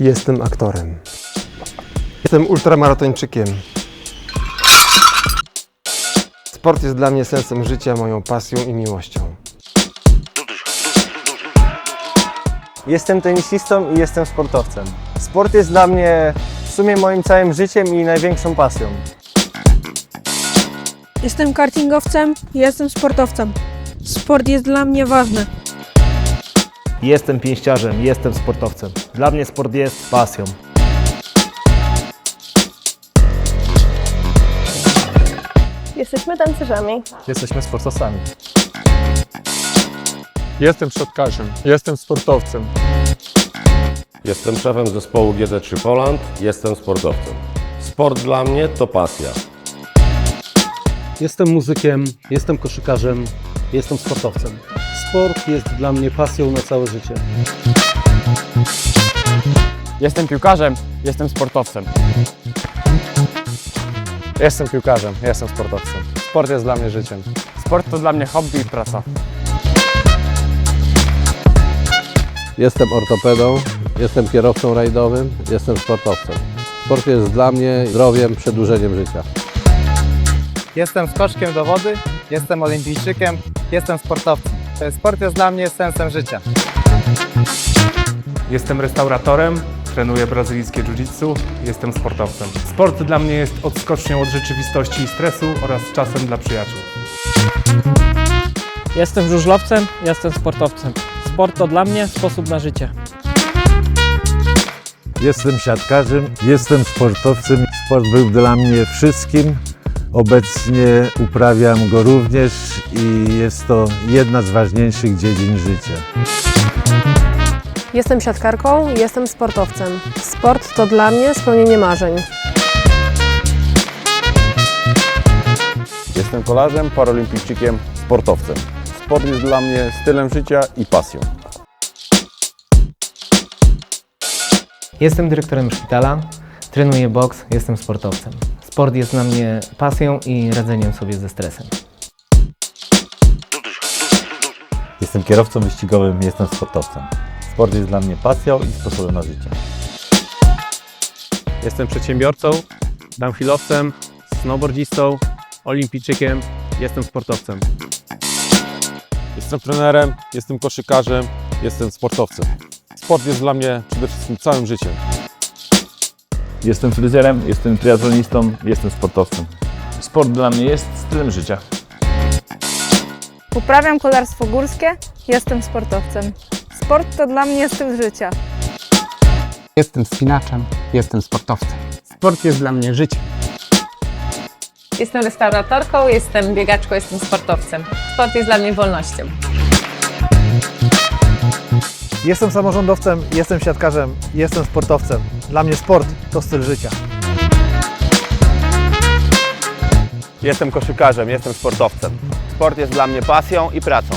Jestem aktorem. Jestem ultramaratończykiem. Sport jest dla mnie sensem życia, moją pasją i miłością. Jestem tenisistą i jestem sportowcem. Sport jest dla mnie w sumie moim całym życiem i największą pasją. Jestem kartingowcem i jestem sportowcem. Sport jest dla mnie ważny. Jestem pięściarzem, jestem sportowcem. Dla mnie sport jest pasją. Jesteśmy tancerzami. Jesteśmy sportowcami. Jestem środkarzem, jestem sportowcem. Jestem szefem zespołu GT3 Poland, jestem sportowcem. Sport dla mnie to pasja. Jestem muzykiem, jestem koszykarzem, jestem sportowcem. Sport jest dla mnie pasją na całe życie. Jestem piłkarzem, jestem sportowcem. Jestem piłkarzem, jestem sportowcem. Sport jest dla mnie życiem. Sport to dla mnie hobby i praca. Jestem ortopedą, jestem kierowcą rajdowym, jestem sportowcem. Sport jest dla mnie zdrowiem, przedłużeniem życia. Jestem skoczkiem do wody, jestem olimpijczykiem, jestem sportowcem. Sport jest dla mnie sensem życia. Jestem restauratorem, trenuję brazylijskie jiu-jitsu, jestem sportowcem. Sport dla mnie jest odskocznią od rzeczywistości i stresu oraz czasem dla przyjaciół. Jestem żużlowcem, jestem sportowcem. Sport to dla mnie sposób na życie. Jestem siatkarzem, jestem sportowcem. Sport był dla mnie wszystkim. Obecnie uprawiam go również i jest to jedna z ważniejszych dziedzin życia. Jestem siatkarką jestem sportowcem. Sport to dla mnie spełnienie marzeń. Jestem kolarzem, paralimpijczykiem, sportowcem. Sport jest dla mnie stylem życia i pasją. Jestem dyrektorem szpitala, trenuję boks, jestem sportowcem. Sport jest dla mnie pasją i radzeniem sobie ze stresem. Jestem kierowcą wyścigowym, jestem sportowcem. Sport jest dla mnie pasją i sposobem na życie. Jestem przedsiębiorcą, downhillowcem, snowboardzistą, olimpijczykiem, jestem sportowcem. Jestem trenerem, jestem koszykarzem, jestem sportowcem. Sport jest dla mnie przede wszystkim całym życiem. Jestem fryzjerem, jestem triatlonistą, jestem sportowcem. Sport dla mnie jest stylem życia. Uprawiam kolarstwo górskie, jestem sportowcem. Sport to dla mnie styl życia. Jestem spinaczem, jestem sportowcem. Sport jest dla mnie życiem. Jestem restauratorką, jestem biegaczką, jestem sportowcem. Sport jest dla mnie wolnością. Jestem samorządowcem, jestem siatkarzem, jestem sportowcem. Dla mnie sport to styl życia. Jestem koszykarzem, jestem sportowcem. Sport jest dla mnie pasją i pracą.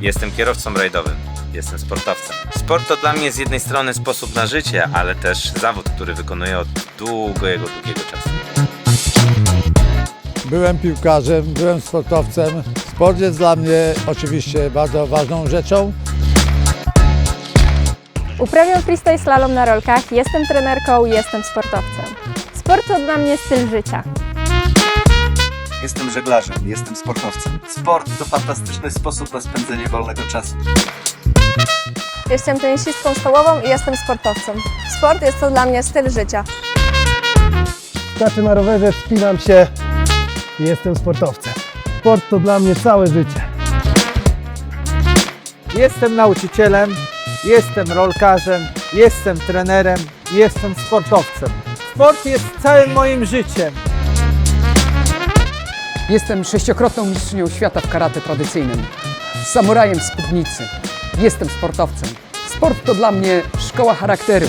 Jestem kierowcą rajdowym. Jestem sportowcem. Sport to dla mnie z jednej strony sposób na życie, ale też zawód, który wykonuję od długiego, długiego czasu. Byłem piłkarzem, byłem sportowcem. Sport jest dla mnie oczywiście bardzo ważną rzeczą. Uprawiam freestyle slalom na rolkach, jestem trenerką i jestem sportowcem. Sport to dla mnie styl życia. Jestem żeglarzem, jestem sportowcem. Sport to fantastyczny sposób na spędzenie wolnego czasu. Jestem tenisistką stołową i jestem sportowcem. Sport jest to dla mnie styl życia. Skaczę na rowerze, wspinam się i jestem sportowcem. Sport to dla mnie całe życie. Jestem nauczycielem, jestem rolkarzem, jestem trenerem, jestem sportowcem. Sport jest całym moim życiem. Jestem sześciokrotną mistrzynią świata w karate tradycyjnym. Samurajem w spódnicy. Jestem sportowcem. Sport to dla mnie szkoła charakteru.